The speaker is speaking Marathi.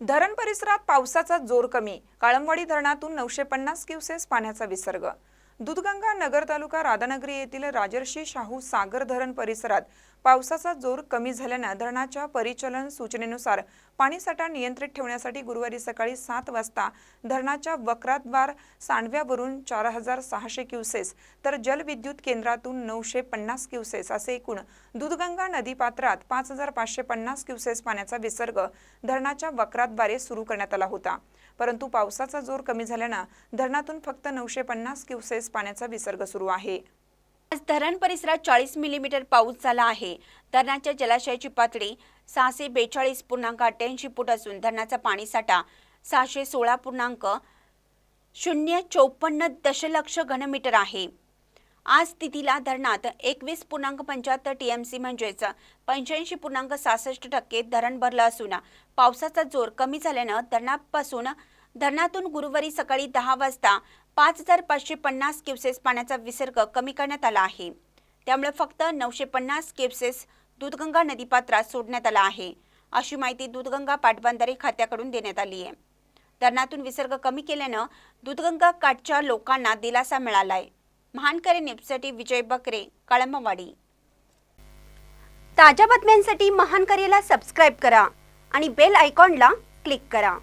धरण परिसरात पावसाचा जोर कमी. काळमवाडी धरणातून नऊशे पन्नास क्युसेस पाण्याचा विसर्ग. दुधगंगा नगर तालुका राधानगरी येथील राजर्षी शाहू सागर धरण परिसरात पावसाचा जोर कमी झाल्यानं धरणाच्या परिचलन सूचनेनुसार पाणीसाठा नियंत्रित ठेवण्यासाठी गुरुवारी सकाळी सात वाजता धरणाच्या वक्राद्वार सांडव्यावरून चार हजार सहाशे क्युसेस तर जलविद्युत केंद्रातून नऊशे पन्नास क्युसेस असे एकूण दूधगंगा नदीपात्रात पाच हजार पाचशे पन्नास क्युसेस पाण्याचा विसर्ग धरणाच्या वक्राद्वारे सुरू करण्यात आला होता. परंतु पावसाचा जोर कमी झाल्यानं धरणातून फक्त नऊशे पन्नास क्युसेस पाण्याचा विसर्ग सुरू आहे. आज धरण परिसरात चाळीस मिलीमीटर पाऊस झाला आहे. धरणाच्या जलाशयाची पातळी सहाशे बेचाळीस पूर्णांक अठ्ठ्याऐंशी फूट असून धरणाचा पाणीसाठा सहाशे सोळा पूर्णांक शून्य चौपन्न दशलक्ष घनमीटर आहे. आज स्थितीला धरणात एकवीस पूर्णांक पंच्याहत्तर टी एम सी म्हणजेच पंच्याऐंशी पूर्णांक सहासष्ट टक्के धरण भरलं असून पावसाचा जोर कमी झाल्यानं धरणापासून धरणातून गुरुवारी सकाळी दहा वाजता पाच हजार पाचशे पन्नास क्युसेस पाण्याचा विसर्ग कमी करण्यात आला आहे. त्यामुळे फक्त नऊशे पन्नास क्युसेस दूधगंगा नदीपात्रात सोडण्यात आला आहे. अशी माहिती दूधगंगा पाटबंधारे खात्याकडून देण्यात आली आहे. धरणातून विसर्ग कमी केल्यानं दूधगंगा काठच्या लोकांना दिलासा मिळालाय. महानकरे न्यूजसाठी विजय बकरे कळमवाडी. ताज्या बातम्यांसाठी महानकरेला सबस्क्राईब करा आणि बेल आयकॉनला क्लिक करा.